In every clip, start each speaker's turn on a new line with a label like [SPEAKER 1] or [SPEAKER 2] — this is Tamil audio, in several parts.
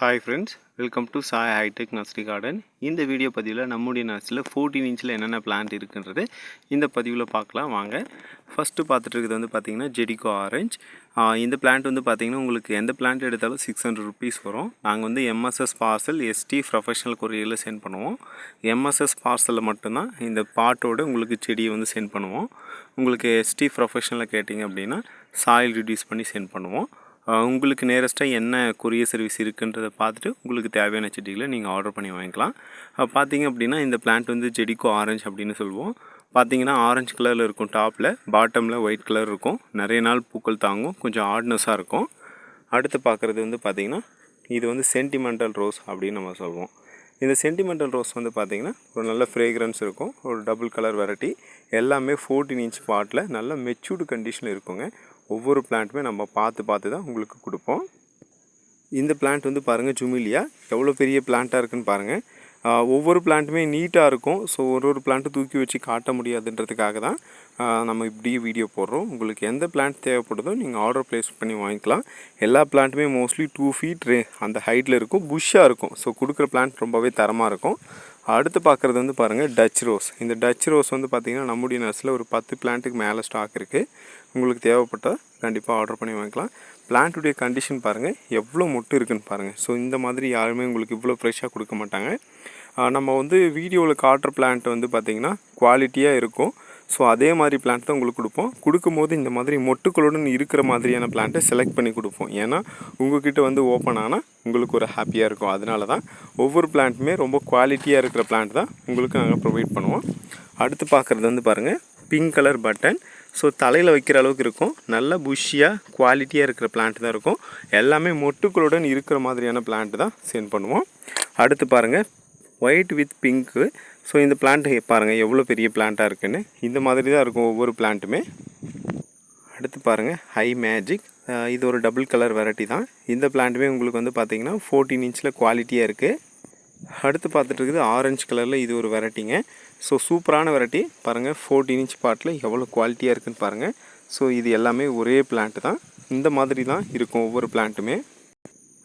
[SPEAKER 1] Hi friends welcome to Sai hitech nursery garden இந்த வீடியோ பதிவில் நம்முடைய நர்சரியில் ஃபோர்டீன் இன்ச்சில் என்னென்ன பிளான்ட் இருக்குன்றது இந்த பதிவில் பார்க்கலாம் வாங்க. ஃபஸ்ட்டு பார்த்துட்டு இருக்கிறது வந்து பார்த்திங்கன்னா ஜெடிகோ ஆரஞ்ச் இந்த பிளான்ட் வந்து பார்த்திங்கன்னா உங்களுக்கு எந்த பிளான்ட் எடுத்தாலும் சிக்ஸ் ஹண்ட்ரட் ருபீஸ் வரும். நாங்கள் வந்து எம்எஸ்எஸ் பார்சல் எஸ்டி ப்ரொஃபஷனல் கொரியரில் சென்ட் பண்ணுவோம். எம்எஸ்எஸ் பார்சலில் மட்டும்தான் இந்த பாட்டோட உங்களுக்கு செடியை வந்து சென்ட் பண்ணுவோம். உங்களுக்கு எஸ்டி ப்ரொஃபஷனலில் கேட்டிங்க அப்படின்னா சாயில் ரிடியூஸ் பண்ணி சென்ட் பண்ணுவோம். உங்களுக்கு நேரஸ்ட்டாக என்ன கொரியர் சர்வீஸ் இருக்குன்றதை பார்த்துட்டு உங்களுக்கு தேவையான செடிகளை நீங்கள் ஆர்டர் பண்ணி வாங்கிக்கலாம். பார்த்தீங்க அப்படின்னா இந்த பிளான்ட் வந்து ஜெடிக்கோ ஆரஞ்சு அப்படின்னு சொல்லுவோம். பார்த்தீங்கன்னா ஆரஞ்சு கலரில் இருக்கும் டாப்பில் பாட்டமில் ஒயிட் கலர் இருக்கும். நிறைய நாள் பூக்கள் தாங்கும் கொஞ்சம் ஆர்ட்னஸாக இருக்கும். அடுத்து பார்க்குறது வந்து பார்த்திங்கன்னா இது வந்து சென்டிமெண்டல் ரோஸ் அப்படின்னு நம்ம சொல்லுவோம். இந்த சென்டிமெண்டல் ரோஸ் வந்து பார்த்திங்கன்னா ஒரு நல்ல ஃப்ரேக்ரன்ஸ் இருக்கும் ஒரு டபுள் கலர் வெரைட்டி எல்லாமே ஃபோர்டீன் இன்ச் பாட்டில் நல்ல மெச்சூர்டு கண்டிஷனில் இருக்குங்க. ஒவ்வொரு பிளான்ட்டுமே நம்ம பார்த்து பார்த்து தான் உங்களுக்கு கொடுப்போம். இந்த பிளான்ட் வந்து பாருங்கள் ஜுமிலியா. எவ்வளோ பெரிய பிளான்ட்டாக இருக்குன்னு பாருங்கள் ஒவ்வொரு பிளான்ட்டுமே நீட்டாக இருக்கும். ஸோ ஒரு ஒரு பிளான்ட்டு தூக்கி வச்சு காட்ட முடியாதுன்றதுக்காக தான் நம்ம இப்படி வீடியோ போடுறோம். உங்களுக்கு எந்த பிளான்ட் தேவைப்படுதோ நீங்கள் ஆர்டர் ப்ளேஸ் பண்ணி வாங்கிக்கலாம். எல்லா பிளான்ட்டுமே மோஸ்ட்லி டூ ஃபீட் ரே அந்த ஹைட்டில் இருக்கும். புஷ்ஷாக இருக்கும். ஸோ கொடுக்குற பிளான்ட் ரொம்பவே தரமாக இருக்கும். அடுத்து பார்க்குறது வந்து பாருங்கள் டச் ரோஸ் இந்த டச் ரோஸ் வந்து பார்த்திங்கன்னா நம்முடைய நர்ஸில் ஒரு பத்து பிளான்ட்டுக்கு மேலே ஸ்டாக் இருக்குது உங்களுக்கு தேவைப்பட்டால் கண்டிப்பாக ஆர்டர் பண்ணி வாங்கிக்கலாம். பிளான்ட்டுடைய கண்டிஷன் பாருங்கள் எவ்வளோ மொட்டு இருக்குன்னு பாருங்கள் ஸோ இந்த மாதிரி யாருமே உங்களுக்கு இவ்வளோ ஃப்ரெஷ்ஷாக கொடுக்க மாட்டாங்க. நம்ம வந்து வீடியோவில் காட்டுற பிளான்ட் வந்து பார்த்திங்கன்னா குவாலிட்டியாக இருக்கும். ஸோ அதே மாதிரி பிளான்ட் தான் உங்களுக்கு கொடுப்போம். கொடுக்கும்போது இந்த மாதிரி மொட்டுக்களுடன் இருக்கிற மாதிரியான பிளான்ட்டை செலக்ட் பண்ணி கொடுப்போம். ஏன்னா உங்கள்கிட்ட வந்து ஓப்பன் ஆனால் உங்களுக்கு ஒரு ஹாப்பியாக இருக்கும். அதனால தான் ஒவ்வொரு பிளான்ட்டுமே ரொம்ப குவாலிட்டியாக இருக்கிற பிளான்ட் தான் உங்களுக்கு நாங்கள் ப்ரொவைட் பண்ணுவோம். அடுத்து பார்க்குறது வந்து பாருங்கள் பிங்க் கலர் பட்டன் ஸோ தலையில் வைக்கிற அளவுக்கு இருக்கும். நல்ல புஷ்ஷியாக குவாலிட்டியாக இருக்கிற பிளான்ட் தான் இருக்கும். எல்லாமே மொட்டுக்களுடன் இருக்கிற மாதிரியான பிளான்ட் தான் சென்ட் பண்ணுவோம். அடுத்து பாருங்கள் ஒயிட் வித் பிங்க்கு ஸோ இந்த பிளான்ட்டு பாருங்கள் எவ்வளோ பெரிய பிளான்ட்டாக இருக்குன்னு. இந்த மாதிரி தான் இருக்கும் ஒவ்வொரு பிளான்ட்டுமே அடுத்து பாருங்கள் ஹை மேஜிக் இது ஒரு டபுள் கலர் வெரைட்டி தான். இந்த பிளான்ட்டுமே உங்களுக்கு வந்து பார்த்தீங்கன்னா ஃபோர்டீன் இன்ச்சில் குவாலிட்டியாக இருக்குது அடுத்து பார்த்துட்டு இருக்குது ஆரஞ்சு கலரில் இது ஒரு வெரைட்டிங்க ஸோ சூப்பரான வெரைட்டி பாருங்கள் ஃபோர்டீன் இன்ச் பாட்டில் எவ்வளோ குவாலிட்டியாக இருக்குன்னு பாருங்கள் ஸோ இது எல்லாமே ஒரே பிளான்ட் தான். இந்த மாதிரி தான் இருக்கும் ஒவ்வொரு பிளான்ட்டுமே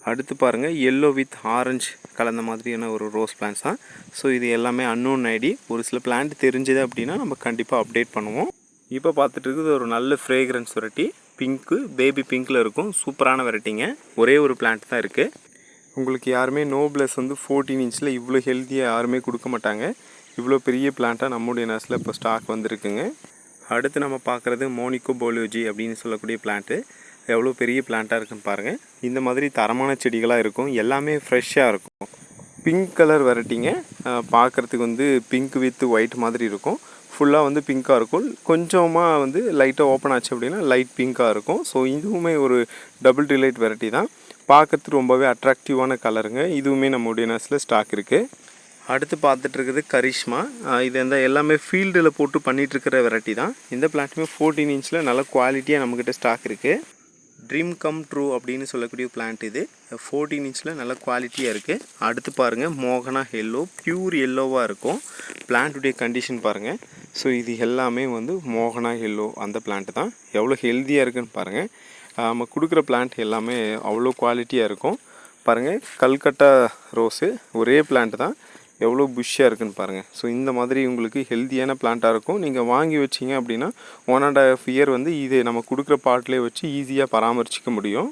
[SPEAKER 1] அடுத்து பாருங்கள் எல்லோ வித் ஆரஞ்சு கலந்த மாதிரியான ஒரு ரோஸ் பிளான்ஸ் தான். ஸோ இது எல்லாமே அன்னோன் ஐடி ஒரு சில பிளான்ட் தெரிஞ்சது அப்படின்னா நம்ம கண்டிப்பாக அப்டேட் பண்ணுவோம். இப்போ பார்த்துட்டு இருக்குது ஒரு நல்ல ஃப்ரேக்ரன்ஸ் வெரைட்டி பிங்க்கு பேபி பிங்க்கில் இருக்கும். சூப்பரான வெரைட்டிங்க ஒரே ஒரு பிளான்ட் தான் இருக்குது உங்களுக்கு யாருமே நோ பிளஸ் வந்து ஃபோர்டீன் இன்ச்சில் இவ்வளோ ஹெல்த்தியாக யாருமே கொடுக்க மாட்டாங்க. இவ்வளோ பெரிய பிளான்ட்டாக நம்முடைய நர்ஸில் இப்போ ஸ்டாக் வந்திருக்குங்க. அடுத்து நம்ம பார்க்குறது மோனிகோ போலியோஜி அப்படின்னு சொல்லக்கூடிய பிளான்ட்டு எவ்வளோ பெரிய பிளான்ட்டாக இருக்குன்னு பாருங்கள் இந்த மாதிரி தரமான செடிகளாக இருக்கும். எல்லாமே ஃப்ரெஷ்ஷாக இருக்கும். பிங்க் கலர் வெரைட்டிங்க. பார்க்குறதுக்கு வந்து பிங்க் வித் ஒயிட் மாதிரி இருக்கும். ஃபுல்லாக வந்து பிங்க்காக இருக்கும். கொஞ்சமாக வந்து லைட்டாக ஓப்பன் ஆச்சு அப்படின்னா லைட் பிங்க்காக இருக்கும். ஸோ இதுவுமே ஒரு டபுள் டிலைட் வெரைட்டி தான். பார்க்கறதுக்கு ரொம்பவே அட்ராக்டிவான கலருங்க இதுவுமே நம்முடைய நர்ஸில் ஸ்டாக் இருக்குது அடுத்து பார்த்துட்டு இருக்குது கரிஷ்மா இது இந்த எல்லாமே ஃபீல்டில் போட்டு பண்ணிகிட்ருக்கிற வெரைட்டி தான். இந்த பிளான்ட்டுமே ஃபோர்டீன் இன்ச்சில் நல்ல குவாலிட்டியாக நம்மக்கிட்ட ஸ்டாக் இருக்குது ட்ரீம் கம் ட்ரூ அப்படின்னு சொல்லக்கூடிய பிளான்ட் இது. ஃபோர்டீன் இன்ச்சில் நல்ல குவாலிட்டியாக இருக்குது அடுத்து பாருங்கள் மோகனா எல்லோ ப்யூர் எல்லோவாக இருக்கும். பிளான்ட்டுடைய கண்டிஷன் பாருங்கள் ஸோ இது எல்லாமே வந்து மோகனா எல்லோ அந்த பிளான்ட் தான். எவ்வளோ ஹெல்த்தியாக இருக்குன்னு பாருங்கள் நம்ம கொடுக்குற பிளான்ட் எல்லாமே அவ்வளோ குவாலிட்டியாக இருக்கும். பாருங்கள் கல்கட்டா ரோஸு ஒரே பிளான்ட் தான். எவ்வளோ புஷ்ஷாக இருக்குன்னு பாருங்கள் ஸோ இந்த மாதிரி உங்களுக்கு ஹெல்த்தியான பிளான்ட்டாக இருக்கும். நீங்கள் வாங்கி வச்சிங்க அப்படின்னா ஒன் அண்ட் ஆஃப் இயர் வந்து இது நம்ம கொடுக்குற பாட்டிலே வச்சு ஈஸியாக பராமரிச்சிக்க முடியும்.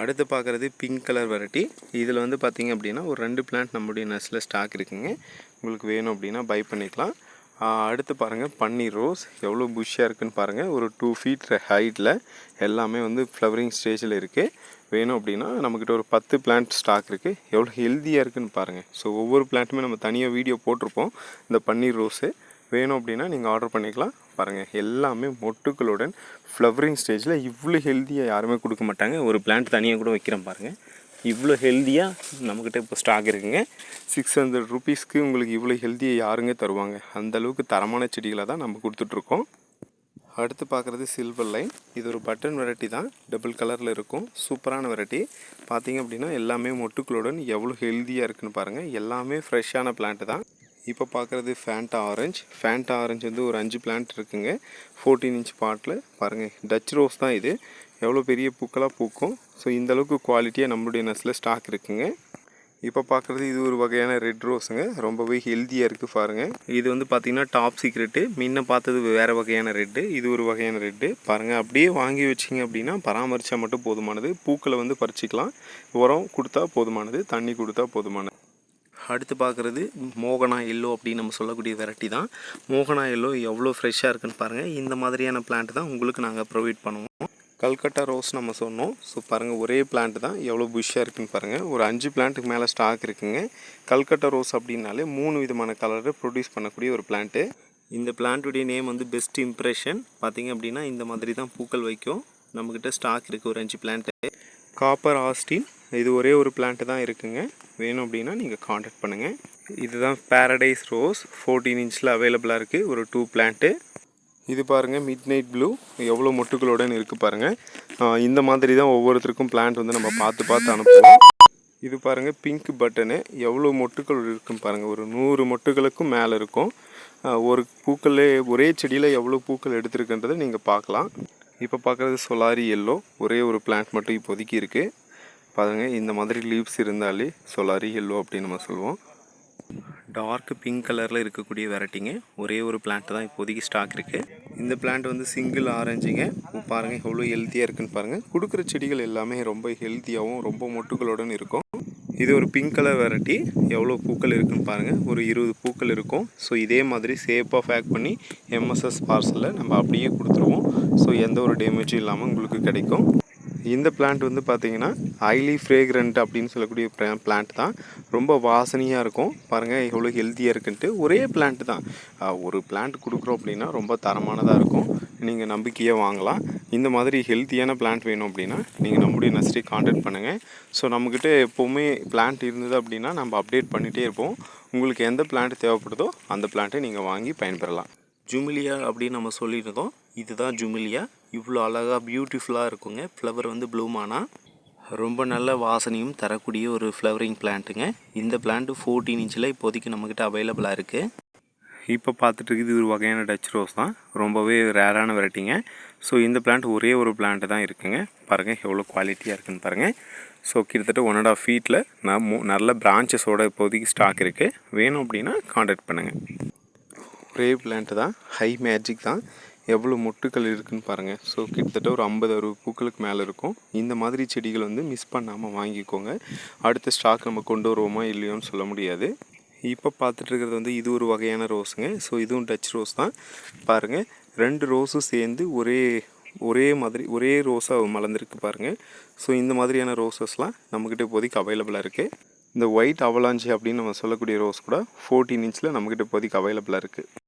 [SPEAKER 1] அடுத்து பார்க்குறது பிங்க் கலர் வெரைட்டி இதில் வந்து பார்த்திங்க அப்படின்னா ஒரு ரெண்டு பிளான்ட் நம்முடைய நர்ஸில் ஸ்டாக் இருக்குங்க. உங்களுக்கு வேணும் அப்படின்னா பை பண்ணிக்கலாம். அடுத்து பாருங்கள் பன்னீர் ரோஸ். எவ்வளோ புஷ்ஷாக இருக்குதுன்னு பாருங்கள் ஒரு டூ ஃபீட் ஹைட்டில் எல்லாமே வந்து ஃப்ளவரிங் ஸ்டேஜில் இருக்குது வேணும் அப்படின்னா நம்மக்கிட்ட ஒரு பத்து பிளான்ட் ஸ்டாக் இருக்குது எவ்வளோ ஹெல்த்தியாக இருக்குதுன்னு பாருங்கள் ஸோ ஒவ்வொரு பிளான்ட்டுமே நம்ம தனியாக வீடியோ போட்டிருப்போம். இந்த பன்னீர் ரோஸு வேணும் அப்படின்னா நீங்கள் ஆர்டர் பண்ணிக்கலாம். பாருங்கள் எல்லாமே மொட்டுக்களுடன் ஃப்ளவரிங் ஸ்டேஜில் இவ்வளோ ஹெல்த்தியாக யாருமே கொடுக்க மாட்டாங்க. ஒரு பிளான்ட் தனியாக கூட வைக்கிறேன் பாருங்கள் இவ்வளோ ஹெல்த்தியாக நம்மக்கிட்ட இப்போ ஸ்டாக் இருக்குங்க. சிக்ஸ் ஹண்ட்ரட் ருபீஸ்க்கு உங்களுக்கு இவ்வளோ ஹெல்த்தியாக யாருங்க தருவாங்க? அந்தளவுக்கு தரமான செடிகளை தான் நம்ம கொடுத்துட்ருக்கோம். அடுத்து பார்க்குறது சில்வர் லைன் இது ஒரு பட்டன் வெரைட்டி தான். டபுள் கலரில் இருக்கும். சூப்பரான வெரைட்டி பார்த்தீங்க அப்படின்னா எல்லாமே மொட்டுக்களுடன் எவ்வளோ ஹெல்த்தியாக இருக்குன்னு பாருங்கள் எல்லாமே ஃப்ரெஷ்ஷான பிளான்ட்டு தான். இப்போ பார்க்குறது ஃபேண்டா ஆரஞ்சு ஃபேண்டா ஆரஞ்சு வந்து ஒரு அஞ்சு பிளான்ட் இருக்குங்க. ஃபோர்டீன் இன்ச் பாட்டில் பாருங்கள் டச் ரோஸ் தான் இது. எவ்வளோ பெரிய பூக்களாக பூக்கும். ஸோ இந்தளவுக்கு குவாலிட்டியாக நம்மளுடைய நர்ஸில் ஸ்டாக் இருக்குங்க. இப்போ பார்க்குறது இது ஒரு வகையான ரெட் ரோஸுங்க ரொம்பவே ஹெல்த்தியாக இருக்குது பாருங்கள் இது வந்து பார்த்திங்கன்னா டாப் சீக்ரெட்டு முன்ன பார்த்தது வேறு வகையான ரெட்டு இது ஒரு வகையான ரெட்டு பாருங்கள் அப்படியே வாங்கி வச்சிங்க அப்படின்னா பராமரித்தா மட்டும் போதுமானது. பூக்களை வந்து பறிச்சிக்கலாம். உரம் கொடுத்தா போதுமானது. தண்ணி கொடுத்தா போதுமானது. அடுத்து பார்க்குறது மோகனா எல்லோ அப்படின்னு நம்ம சொல்லக்கூடிய வெரைட்டி தான். மோகனா எல்லோ எவ்வளோ ஃப்ரெஷ்ஷாக இருக்குன்னு பாருங்கள் இந்த மாதிரியான பிளான்ட் தான் உங்களுக்கு நாங்கள் ப்ரொவைட் பண்ணுவோம். கல்கட்டா ரோஸ் நம்ம சொன்னோம். ஸோ பாருங்கள் ஒரே பிளான்ட் தான். எவ்வளோ புஷ்ஷாக இருக்குன்னு பாருங்கள் ஒரு அஞ்சு பிளான்ட்டுக்கு மேலே ஸ்டாக் இருக்குங்க. கல்கட்டா ரோஸ் அப்படின்னாலே மூணு விதமான கலரை ப்ரொடியூஸ் பண்ணக்கூடிய ஒரு பிளான்ட்டு இந்த பிளான்ட்டுடைய நேம் வந்து பெஸ்ட் இம்ப்ரெஷன் பார்த்தீங்க அப்படின்னா இந்த மாதிரி தான் பூக்கள் வைக்கும். நம்மக்கிட்ட ஸ்டாக் இருக்குது ஒரு அஞ்சு பிளான்ட்டு காப்பர் ஆஸ்டின் இது ஒரே ஒரு பிளான்ட்டு தான் இருக்குங்க. வேணும் அப்படின்னா நீங்கள் காண்டாக்ட் பண்ணுங்கள் இதுதான் பேரடைஸ் ரோஸ் ஃபோர்டீன் இன்ச்சில் அவைலபிளாக இருக்குது ஒரு டூ பிளான்ட்டு இது பாருங்கள் மிட் நைட் ப்ளூ எவ்வளோ மொட்டுக்களுடன் இருக்குது பாருங்கள் இந்த மாதிரி தான் ஒவ்வொருத்தருக்கும் பிளான்ட் வந்து நம்ம பார்த்து பார்த்து அனுப்புவோம். இது பாருங்கள் பிங்க் பட்டனு எவ்வளோ மொட்டுக்கள் இருக்குன்னு பாருங்கள் ஒரு நூறு மொட்டுகளுக்கும் மேலே இருக்கும். ஒரு பூக்கள் ஒரே செடியில் எவ்வளோ பூக்கள் எடுத்துருக்குன்றதை நீங்கள் பார்க்கலாம். இப்போ பார்க்குறது சொலாரி எல்லோ ஒரே ஒரு பிளான்ட் மட்டும் இப்போதைக்கு இருக்குது பாருங்கள் இந்த மாதிரி லீவ்ஸ் இருந்தாலே சொலாரி எல்லோ அப்படின்னு நம்ம சொல்லுவோம். டார்க் பிங்க் கலரில் இருக்கக்கூடிய வெரைட்டிங்க. ஒரே ஒரு பிளான்ட் தான் இப்போதைக்கு ஸ்டாக் இருக்குது இந்த பிளான்ட் வந்து சிங்கிள் ஆரஞ்சுங்க பாருங்கள் எவ்வளோ ஹெல்த்தியாக இருக்குன்னு பாருங்கள் கொடுக்குற செடிகள் எல்லாமே ரொம்ப ஹெல்த்தியாகவும் ரொம்ப மொட்டுகளுடன் இருக்கும். இது ஒரு பிங்க் கலர் வெரைட்டி. எவ்வளோ பூக்கள் இருக்குன்னு பாருங்கள் ஒரு இருபது பூக்கள் இருக்கும். ஸோ இதே மாதிரி சேஃபாக பேக் பண்ணி எம்எஸ்எஸ் பார்சலில் நம்ம அப்படியே கொடுத்துருவோம். ஸோ எந்த ஒரு டேமேஜும் இல்லாமல் உங்களுக்கு கிடைக்கும். இந்த பிளான்ட் வந்து பார்த்தீங்கன்னா ஹைலி ஃப்ரேக்ரண்ட் அப்படின்னு சொல்லக்கூடிய பிளான்ட் தான். ரொம்ப வாசனையாக இருக்கும். பாருங்கள் எவ்வளோ ஹெல்த்தியாக இருக்குன்ட்டு. ஒரே பிளான்ட் தான். ஒரு பிளான்ட் கொடுக்குறோம் அப்படின்னா ரொம்ப தரமானதாக இருக்கும். நீங்கள் நம்பிக்கையாக வாங்கலாம். இந்த மாதிரி ஹெல்த்தியான பிளான்ட் வேணும் அப்படின்னா நீங்கள் நம்முடைய நர்சரி காண்டாக்ட் பண்ணுங்கள் ஸோ நம்மக்கிட்ட எப்போவுமே பிளான்ட் இருந்தது அப்படின்னா நம்ம அப்டேட் பண்ணிகிட்டே இருப்போம். உங்களுக்கு எந்த பிளான்ட் தேவைப்படுதோ அந்த பிளான்ட்டை நீங்கள் வாங்கி பயன்பெறலாம். ஜுமிலியா அப்படின்னு நம்ம சொல்லியிருந்தோம் இதுதான் ஜுமிலியா. இவ்வளோ அழகாக பியூட்டிஃபுல்லாக இருக்குங்க. ஃப்ளவர் வந்து ப்ளூமானா ரொம்ப நல்ல வாசனையும் தரக்கூடிய ஒரு ஃப்ளவரிங் பிளான்ட்டுங்க இந்த பிளான்ட்டு ஃபோர்டீன் இன்ச்சில் இப்போதைக்கு நம்மக்கிட்ட அவைலபிளாக இருக்குது இப்போ பார்த்துட்டு இருக்குது ஒரு வகையான டச் ரோஸ் தான். ரொம்பவே ரேரான வெரைட்டிங்க ஸோ இந்த பிளான்ட் ஒரே ஒரு பிளான்ட்டு தான் இருக்குங்க. பாருங்கள் எவ்வளோ குவாலிட்டியாக இருக்குன்னு பாருங்கள் ஸோ கிட்டத்தட்ட ஒன் அண்ட் ஆஃப் ஃபீட்டில் நான் நல்ல பிரான்ச்சஸோட இப்போதைக்கு ஸ்டாக் இருக்குது வேணும் அப்படின்னா காண்டாக்ட் பண்ணுங்கள் ஒரே பிளான்ட்டு தான். ஹை மேஜிக் தான். எவ்வளோ மொட்டுக்கள் இருக்குன்னு பாருங்கள் ஸோ கிட்டத்தட்ட ஒரு ஐம்பது அறுபது பூக்களுக்கு மேலே இருக்கும். இந்த மாதிரி செடிகள் வந்து மிஸ் பண்ணாமல் வாங்கிக்கோங்க. அடுத்த ஸ்டாக் நம்ம கொண்டு வருவோமா இல்லையோன்னு சொல்ல முடியாது. இப்போ பார்த்துட்டு இருக்கிறது வந்து இது ஒரு வகையான ரோஸுங்க ஸோ இதுவும் டச் ரோஸ் தான். பாருங்கள் ரெண்டு ரோஸும் சேர்ந்து ஒரே ஒரே மாதிரி ஒரே ரோஸாக மலர்ந்துருக்கு பாருங்கள் ஸோ இந்த மாதிரியான ரோஸஸ்லாம் நம்மக்கிட்ட இப்போதைக்கு அவைலபிளாக இருக்குது இந்த ஒயிட் அவலாஞ்சி அப்படின்னு நம்ம சொல்லக்கூடிய ரோஸ் கூட ஃபோர்டீன் இன்ச்சில் நம்மக்கிட்ட இப்போதைக்கு அவைலபிளாக இருக்குது